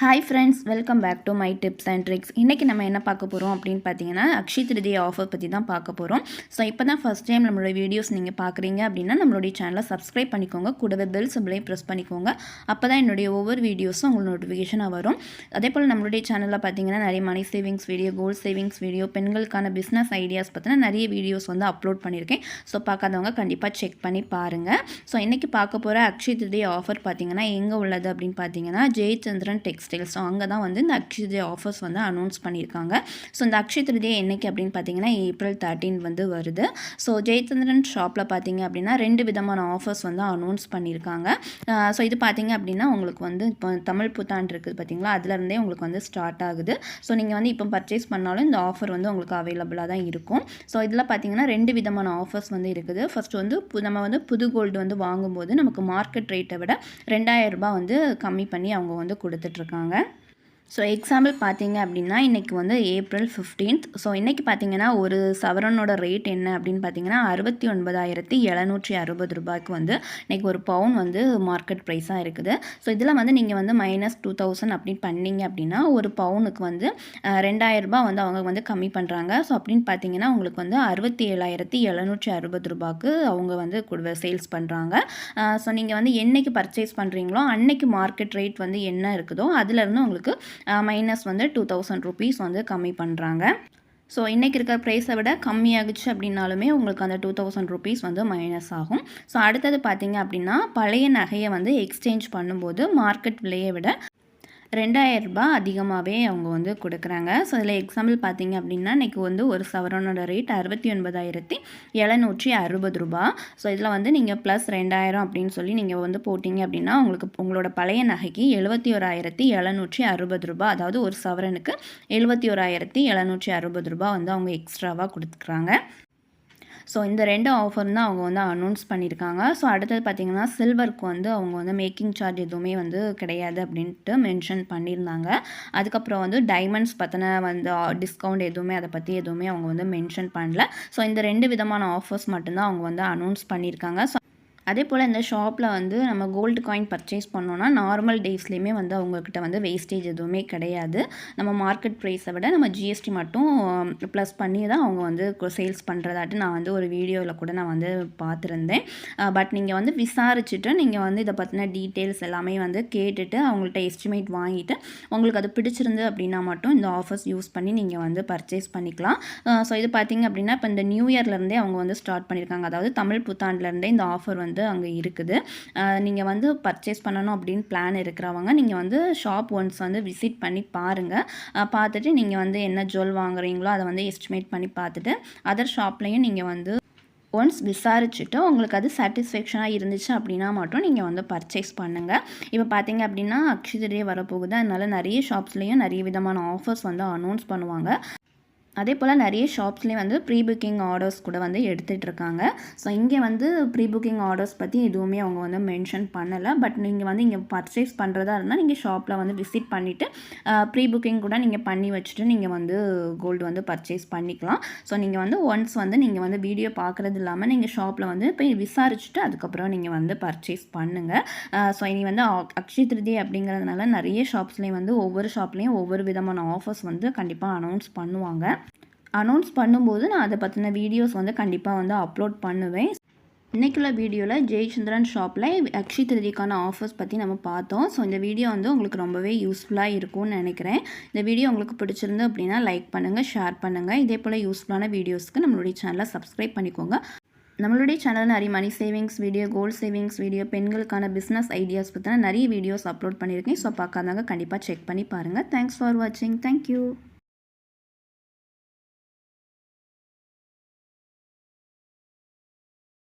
Hi friends welcome back to my tips and tricks இன்றைக்கி நம்ம என்ன பார்க்க போகிறோம் அப்படின்னு பார்த்தீங்கன்னா அக்ஷய் திருதி ஆஃபர் பற்றி தான் பார்க்க போகிறோம் ஸோ இப்போ தான் ஃபஸ்ட் டைம் நம்மளோட வீடியோஸ் நீங்கள் பார்க்குறீங்க அப்படின்னா நம்மளுடைய சேனலை சப்ஸ்கிரைப் பண்ணிக்கோங்க. கூடவே பெல் சிம்பிளையும் ப்ரெஸ் பண்ணிக்கோங்க. அப்போ தான் என்னுடைய ஒவ்வொரு வீடியோஸும் உங்களுக்கு நோட்டிஃபிகேஷனாக வரும். அதே போல் நம்மளுடைய சேனலில் பார்த்தீங்கன்னா நிறைய money savings video gold savings video பெண்களுக்கான பிஸ்னஸ் ஐடியாஸ் பற்றின நிறைய வீடியோஸ் வந்து அப்லோட் பண்ணியிருக்கேன். ஸோ பார்க்காதவங்க கண்டிப்பாக செக் பண்ணி பாருங்கள் ஸோ இன்றைக்கி பார்க்க போகிற அக்ஷய் திருதி ஆஃபர் பார்த்தீங்கன்னா எங்கே உள்ளது அப்படின்னு பார்த்தீங்கன்னா ஜெயச்சந்திரன் டெக்ஸ்டைல்ஸ் ஸோ அங்கே தான் வந்து இந்த அக்ஷய ஆஃபர்ஸ் வந்து அனௌன்ஸ் பண்ணியிருக்காங்க. ஸோ இந்த அக்ஷய திருதியை என்னைக்கு அப்படின்னு பார்த்தீங்கன்னா ஏப்ரல் தேர்ட்டீன் வந்து வருது. ஸோ ஜெயச்சந்திரன் ஷாப்பில் பார்த்தீங்க அப்படின்னா ரெண்டு விதமான ஆஃபர்ஸ் வந்து அனௌன்ஸ் பண்ணியிருக்காங்க. ஸோ இது பார்த்தீங்க அப்படின்னா உங்களுக்கு வந்து இப்போ தமிழ் புத்தாண்டு இருக்குது பார்த்தீங்களா? அதுலேருந்தே உங்களுக்கு வந்து ஸ்டார்ட் ஆகுது. ஸோ நீங்கள் வந்து இப்போ பர்ச்சேஸ் பண்ணாலும் இந்த ஆஃபர் வந்து உங்களுக்கு அவைலபிளாக தான் இருக்கும். ஸோ இதில் பார்த்தீங்கன்னா ரெண்டு விதமான ஆஃபர்ஸ் வந்து இருக்குது. ஃபஸ்ட் வந்து நம்ம வந்து புது கோல்டு வந்து வாங்கும்போது நமக்கு மார்க்கெட் ரேட்டை விட ரெண்டாயிரம் ரூபாய் வந்து கம்மி பண்ணி அவங்க வந்து கொடுத்துட்ருக்காங்க சொன்னாங்க ஸோ எக்ஸாம்பிள் பார்த்தீங்க அப்படின்னா இன்றைக்கி வந்து ஏப்ரல் ஃபிஃப்டீன்த் ஸோ இன்றைக்கி பார்த்தீங்கன்னா ஒரு சவரனோட ரேட் என்ன அப்படின்னு பார்த்தீங்கன்னா அறுபத்தி ஒன்பதாயிரத்தி எழுநூற்றி அறுபது ரூபாய்க்கு வந்து இன்றைக்கி ஒரு பவுன் வந்து மார்க்கெட் ப்ரைஸாக இருக்குது. ஸோ இதில் வந்து நீங்கள் வந்து மைனஸ் டூ தௌசண்ட் அப்படின்னு பண்ணிங்க அப்படின்னா ஒரு பவுனுக்கு வந்து ரெண்டாயிரரூபா ரெண்டாயிரம் ரூபாய் வந்து அவங்க வந்து கம்மி பண்ணுறாங்க ஸோ அப்படின்னு பார்த்தீங்கன்னா உங்களுக்கு வந்து அறுபத்தி ஏழாயிரத்தி எழுநூற்றி அறுபது ரூபாய்க்கு அவங்க வந்து சேல்ஸ் பண்ணுறாங்க ஸோ நீங்கள் வந்து என்னைக்கு பர்ச்சேஸ் பண்ணுறீங்களோ அன்னைக்கு மார்க்கெட் ரேட் வந்து என்ன இருக்குதோ அதுலேருந்து உங்களுக்கு மைனஸ் வந்து டூ தௌசண்ட் ருபீஸ் வந்து கம்மி பண்ணுறாங்க ஸோ இன்றைக்கி இருக்கிற ப்ரைஸை விட கம்மியாகிச்சு அப்படின்னாலுமே உங்களுக்கு அந்த டூ தௌசண்ட் ருபீஸ் வந்து மைனஸ் ஆகும். ஸோ அடுத்தது பார்த்தீங்க அப்படின்னா பழைய நகையை வந்து எக்ஸ்சேஞ்ச் பண்ணும்போது மார்க்கெட் விலையை விட ரெண்டாயிரம் அதிகமாகவே அவங்க வந்து கொடுக்குறாங்க. ஸோ இதில் எக்ஸாம்பிள் பார்த்தீங்க அப்படின்னா இன்றைக்கி வந்து ஒரு சவரனோட ரேட் அறுபத்தி ஒன்பதாயிரத்தி எழுநூற்றி அறுபது ரூபா ஸோ இதில் வந்து நீங்கள் ப்ளஸ் ரெண்டாயிரம் அப்படின்னு சொல்லி நீங்கள் வந்து போட்டிங்க அப்படின்னா உங்களுக்கு உங்களோட பழைய நகைக்கு எழுபத்தி ஓராயிரத்தி எழுநூற்றி அறுபது ரூபா அதாவது ஒரு சவரனுக்கு எழுபத்தி ஓராயிரத்தி எழுநூற்றி அறுபது ரூபா வந்து அவங்க எக்ஸ்ட்ராவாக கொடுத்துக்குறாங்க. ஸோ இந்த ரெண்டு ஆஃபர் தான் அவங்க வந்து அனௌன்ஸ் பண்ணியிருக்காங்க ஸோ அடுத்தது பார்த்திங்கன்னா சில்வருக்கு வந்து அவங்க வந்து மேக்கிங் சார்ஜ் எதுவுமே வந்து கிடையாது அப்படின்ட்டு மென்ஷன் பண்ணியிருந்தாங்க அதுக்கப்புறம் வந்து டைமண்ட்ஸ் பற்றின வந்து டிஸ்கவுண்ட் எதுவுமே அதை பற்றி எதுவுமே அவங்க வந்து மென்ஷன் பண்ணல. ஸோ இந்த ரெண்டு விதமான ஆஃபர்ஸ் மட்டும்தான் அவங்க வந்து அனௌன்ஸ் பண்ணியிருக்காங்க ஸோ அதே போல் இந்த ஷாப்பில் வந்து நம்ம கோல்டு காயின் பர்ச்சேஸ் பண்ணோன்னா நார்மல் டேஸ்லேயுமே வந்து அவங்கக்கிட்ட வந்து வேஸ்டேஜ் எதுவுமே கிடையாது. நம்ம மார்க்கெட் ப்ரைஸை விட நம்ம ஜிஎஸ்டி மட்டும் ப்ளஸ் பண்ணி தான் அவங்க வந்து சேல்ஸ் பண்ணுறதாட்டு நான் வந்து ஒரு வீடியோவில் கூட நான் வந்து பார்த்துருந்தேன். பட் நீங்கள் வந்து விசாரிச்சுட்டு நீங்கள் வந்து இதை பற்றின டீட்டெயில்ஸ் எல்லாமே வந்து கேட்டுட்டு அவங்கள்ட்ட எஸ்டிமேட் வாங்கிட்டு உங்களுக்கு அது பிடிச்சிருந்து அப்படின்னா மட்டும் இந்த ஆஃபர்ஸ் யூஸ் பண்ணி நீங்கள் வந்து பர்ச்சேஸ் பண்ணிக்கலாம். ஸோ இது பார்த்தீங்க அப்படின்னா இப்போ இந்த நியூ இயர்லேருந்தே அவங்க வந்து ஸ்டார்ட் பண்ணியிருக்காங்க அதாவது தமிழ் புத்தாண்டுலேருந்தே இந்த ஆஃபர் வந்து அங்கே இருக்குது. நீங்கள் வந்து பர்ச்சேஸ் பண்ணணும் அப்படின்னு பிளான் இருக்கிறவங்க நீங்கள் வந்து ஷாப் ஒன்ஸ் வந்து விசிட் பண்ணி பாருங்கள் பார்த்துட்டு நீங்கள் வந்து என்ன ஜுவல் வாங்குறீங்களோ அதை வந்து எஸ்டிமேட் பண்ணி பார்த்துட்டு அதர் ஷாப்லேயும் நீங்கள் வந்து ஒன்ஸ் விசாரிச்சுட்டு உங்களுக்கு அது சாட்டிஸ்ஃபேக்ஷனாக இருந்துச்சு அப்படின்னா மட்டும் நீங்கள் வந்து பர்ச்சேஸ் பண்ணுங்கள் இப்போ பார்த்தீங்க அப்படின்னா அக்ஷயதிரியே வரப்போகுது. அதனால் நிறைய ஷாப்ஸ்லேயும் நிறைய விதமான ஆஃபர்ஸ் வந்து அனௌன்ஸ் பண்ணுவாங்க. அதே போல் நிறைய ஷாப்ஸ்லேயும் வந்து ப்ரீ புக்கிங் ஆர்டர்ஸ் கூட வந்து எடுத்துகிட்டு இருக்காங்க ஸோ இங்கே வந்து ப்ரீ புக்கிங் ஆர்டர்ஸ் பற்றி எதுவுமே அவங்க வந்து மென்ஷன் பண்ணலை. பட் நீங்கள் வந்து இங்கே பர்ச்சேஸ் பண்ணுறதா இருந்தால் நீங்கள் ஷாப்பில் வந்து விசிட் பண்ணிவிட்டு ப்ரீ புக்கிங் கூட நீங்கள் பண்ணி வச்சுட்டு நீங்கள் வந்து கோல்டு வந்து பர்ச்சேஸ் பண்ணிக்கலாம். ஸோ நீங்கள் வந்து ஒன்ஸ் வந்து நீங்கள் வந்து வீடியோ பார்க்குறது இல்லாமல் நீங்கள் ஷாப்பில் வந்து போய் விசாரிச்சுட்டு அதுக்கப்புறம் நீங்கள் வந்து பர்ச்சேஸ் பண்ணுங்கள் ஸோ இனி வந்து அக்ஷய திருதி அப்படிங்கிறதுனால நிறைய ஷாப்ஸ்லேயும் வந்து ஒவ்வொரு ஷாப்லேயும் ஒவ்வொரு விதமான ஆஃபர்ஸ் வந்து கண்டிப்பாக அனௌன்ஸ் பண்ணுவாங்க. அனௌன்ஸ் பண்ணும்போது நான் அதை பற்றின வீடியோஸ் வந்து கண்டிப்பாக வந்து அப்லோட் பண்ணுவேன். இன்றைக்குள்ள வீடியோவில் ஜெயச்சந்திரன் ஷாப்பில் அக்ஷி திருதிக்கான ஆஃபர்ஸ் பற்றி நம்ம பார்த்தோம். ஸோ இந்த வீடியோ வந்து உங்களுக்கு ரொம்பவே யூஸ்ஃபுல்லாக இருக்கும்னு நினைக்கிறேன். இந்த வீடியோ உங்களுக்கு பிடிச்சிருந்து அப்படின்னா லைக் பண்ணுங்கள் ஷேர் பண்ணுங்கள் இதே போல் யூஸ்ஃபுல்லான வீடியோஸ்க்கு நம்மளுடைய சேனலை சப்ஸ்கிரைப் பண்ணிக்கோங்க. நம்மளுடைய சேனல் நிறைய money savings video gold savings video பெண்களுக்கான பிஸ்னஸ் ஐடியாஸ் பற்றின நிறைய வீடியோஸ் அப்லோட் பண்ணியிருக்கேன். ஸோ பார்க்காதவங்க கண்டிப்பாக செக் பண்ணி பாருங்கள் தேங்க்ஸ் ஃபார் வாட்சிங் தேங்க்யூ